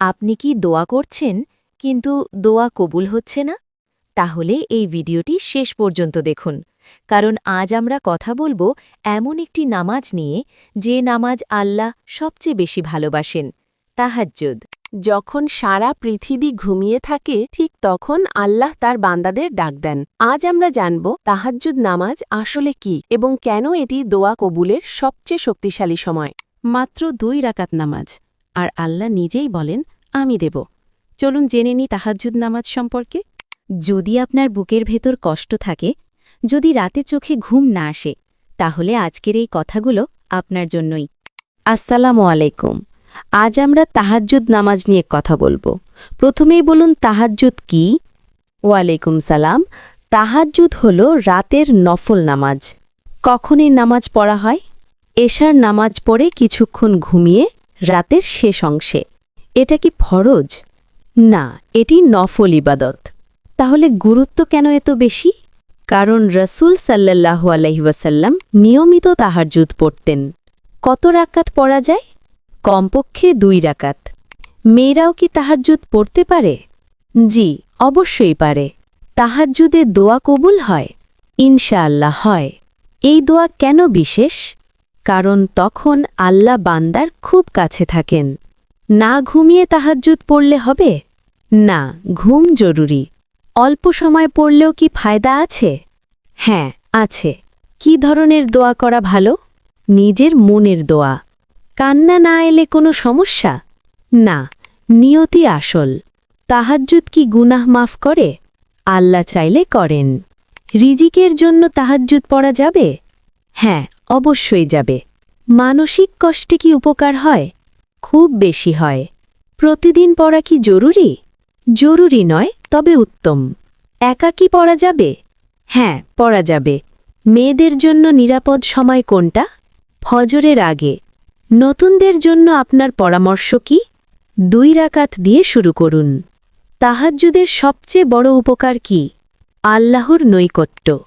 আপনি কি দোয়া করছেন, কিন্তু দোয়া কবুল হচ্ছে না? তাহলে এই ভিডিওটি শেষ পর্যন্ত দেখুন। কারণ আজ আমরা কথা বলব এমন একটি নামাজ নিয়ে, যে নামাজ আল্লাহ সবচেয়ে বেশি ভালোবাসেন, তাহাজ্জুদ। যখন সারা পৃথিবী ঘুমিয়ে থাকে, ঠিক তখন আল্লাহ তার বান্দাদের ডাক দেন। আজ আমরা জানব তাহাজ্জুদ নামাজ আসলে কি এবং কেন এটি দোয়া কবুলের সবচেয়ে শক্তিশালী সময়। মাত্র দুই রাকাত নামাজ। আর আল্লাহ নিজেই বলেন, আমি দেব। চলুন জেনে নি তাহাজ্জুদ নামাজ সম্পর্কে। যদি আপনার বুকের ভেতর কষ্ট থাকে, যদি রাতে চোখে ঘুম না আসে, তাহলে আজকের এই কথাগুলো আপনার জন্যই। আসসালামু আলাইকুম। আজ আমরা তাহাজ্জুদ নামাজ নিয়ে কথা বলব। প্রথমেই বলুন, তাহাজ্জুদ কি? ওয়ালাইকুম সালাম। তাহাজ্জুদ হল রাতের নফল নামাজ। কখন এই নামাজ পড়া হয়? এশার নামাজ পড়ে কিছুক্ষণ ঘুমিয়ে রাতের শেষ অংশে। এটা কি ফরজ? না, এটি নফল ইবাদত। তাহলে গুরুত্ব কেন এত বেশি? কারণ রসুল সাল্লাল্লাহু আলহিবাসাল্লাম নিয়মিত তাহাজ্জুদ পড়তেন। কত রাকাত পড়া যায়? কমপক্ষে দুই রাকাত। মেয়েরাও কি তাহাজ্জুদ পড়তে পারে? জি, অবশ্যই পারে। তাহাজ্জুদে দোয়া কবুল হয়? ইনশাআল্লাহ হয়। এই দোয়া কেন বিশেষ? কারণ তখন আল্লাহ বান্দার খুব কাছে থাকেন। না ঘুমিয়ে তাহাজ্জুদ পড়লে হবে? না, ঘুম জরুরি। অল্প সময় পড়লেও কি ফায়দা আছে? হ্যাঁ আছে। কি ধরনের দোয়া করা ভালো? নিজের মনের দোয়া। কান্না না এলে কোনো সমস্যা? না, নিয়তি আসল। তাহাজ্জুদ কি গুনাহ মাফ করে? আল্লাহ চাইলে করেন। রিজিকের জন্য তাহাজ্জুদ পড়া যাবে? হ্যাঁ অবশ্যই যাবে। মানসিক কষ্টে কি উপকার হয়? খুব বেশি হয়। প্রতিদিন পড়া কি জরুরি? জরুরি নয়, তবে উত্তম। একা কি পড়া যাবে? হ্যাঁ পড়া যাবে। মেয়েদের জন্য নিরাপদ সময় কোনটা? ফজরের আগে। নতুনদের জন্য আপনার পরামর্শ কি? দুই রাকাত দিয়ে শুরু করুন। তাহাজ্জুদের সবচেয়ে বড় উপকার কি? আল্লাহর নৈকট্য।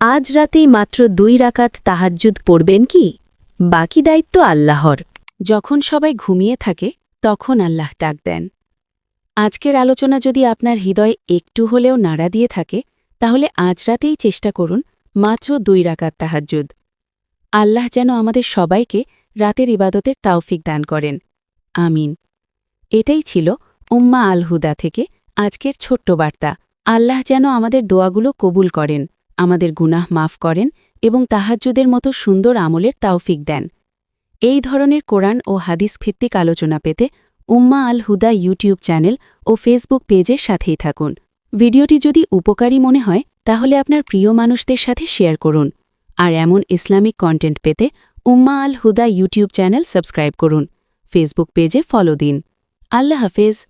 আজ রাতেই মাত্র দুই রাকাত তাহাজ্জুদ পড়বেন কি? বাকি দায়িত্ব আল্লাহর। যখন সবাই ঘুমিয়ে থাকে, তখন আল্লাহ ডাক দেন। আজকের আলোচনা যদি আপনার হৃদয় একটু হলেও নাড়া দিয়ে থাকে, তাহলে আজ রাতেই চেষ্টা করুন মাত্র দুই রাকাত তাহাজ্জুদ। আল্লাহ যেন আমাদের সবাইকে রাতের ইবাদতের তাওফিক দান করেন। আমিন। এটাই ছিল উম্মা আল হুদা থেকে আজকের ছোট্ট বার্তা। আল্লাহ যেন আমাদের দোয়াগুলো কবুল করেন। আমাদের গুনাহ মাফ করেন এবং তাহাজ্জুদের মতো সুন্দর আমলের তাওফিক দেন। এই ধরনের কোরআন ও হাদিস ভিত্তিক আলোচনা পেতে উম্মা আল হুদা ইউটিউব চ্যানেল ও ফেসবুক পেজের সাথেই থাকুন। ভিডিওটি যদি উপকারী মনে হয়, তাহলে আপনার প্রিয় মানুষদের সাথে শেয়ার করুন। আর এমন ইসলামিক কন্টেন্ট পেতে Umma Al Huda YouTube channel subscribe করুন। ফেসবুক পেজে ফলো দিন। আল্লাহ হাফেজ।